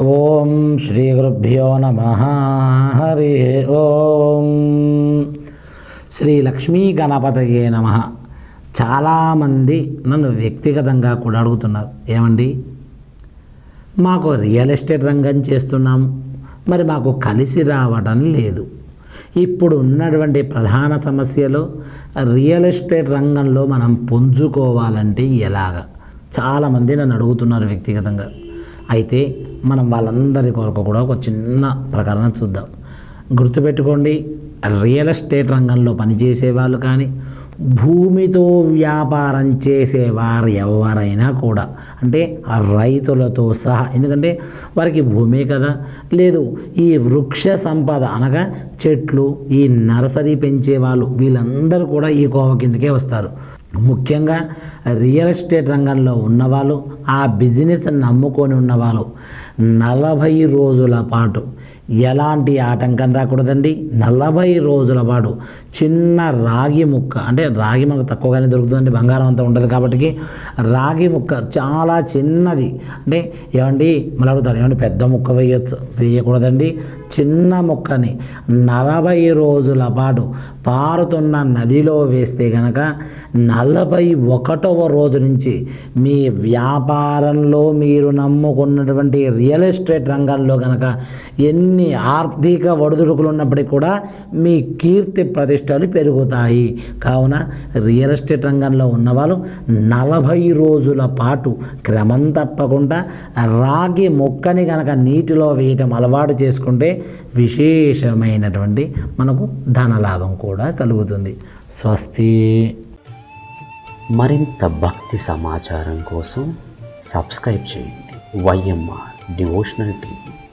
ఓం శ్రీ గురుభ్యో నమ. హరి ఓం. శ్రీ లక్ష్మీ గణపతయే నమ. చాలామంది నన్ను వ్యక్తిగతంగా కూడా అడుగుతున్నారు. ఏమండి? మాకు రియల్ ఎస్టేట్ రంగం చేస్తున్నాం. మరి మాకు కలిసి రావడం లేదు. ఇప్పుడు ఉన్నటువంటి ప్రధాన సమస్యలు రియల్ ఎస్టేట్ రంగంలో మనం పుంజుకోవాలంటే ఎలాగ? చాలామంది నన్ను అడుగుతున్నారు వ్యక్తిగతంగా. అయితే మనం వాళ్ళందరి కొరకు కూడా ఒక చిన్న ప్రకరణ చూద్దాం. గుర్తుపెట్టుకోండి రియల్ ఎస్టేట్ రంగంలో పనిచేసే వాళ్ళు కానీ భూమితో వ్యాపారం చేసేవారు ఎవరైనా కూడా. అంటే ఆ రైతులతో సహా ఎందుకంటే వారికి భూమే కదా. లేదు ఈ వృక్ష సంపద అనగా చెట్లు ఈ నర్సరీ పెంచే వాళ్ళు వీళ్ళందరూ కూడా ఈ కోవ కిందకే వస్తారు. ముఖ్యంగా రియల్ ఎస్టేట్ రంగంలో ఉన్నవాళ్ళు ఆ బిజినెస్ నమ్ముకొని ఉన్నవాళ్ళు నలభై రోజుల పాటు ఎలాంటి ఆటంకం రాకూడదండి? నలభై రోజుల పాటు చిన్న రాగి ముక్క అంటే రాగి మనకు తక్కువగానే దొరుకుతుందండి బంగారం అంతా ఉంటుంది కాబట్టి రాగి ముక్క చాలా చిన్నది. అంటే ఏమండి మళ్ళీ అడుగుతారు ఏమండి పెద్ద ముక్క వేయచ్చు? వేయకూడదండి. చిన్న ముక్కని నలభై రోజుల పాటు పారుతున్న నదిలో వేస్తే గనక నలభై ఒకటవ రోజు నుంచి మీ వ్యాపారంలో మీరు నమ్ముకున్నటువంటి రియల్ ఎస్టేట్ రంగంలో గనక ఎన్ని ఆర్థిక ఒడిదుడుకులు ఉన్నప్పటికీ కూడా మీ కీర్తి ప్రతిష్టలు పెరుగుతాయి. కావున రియల్ ఎస్టేట్ రంగంలో ఉన్నవాళ్ళు నలభై రోజుల పాటు క్రమం తప్పకుండా రాగి మొక్కని కనుక నీటిలో వేయటం అలవాటు చేసుకుంటే విశేషమైనటువంటి మనకు ధనలాభం కూడా కలుగుతుంది. స్వస్తి. మరింత భక్తి సమాచారం కోసం సబ్స్క్రైబ్ చేయండి. YMR devotional TV.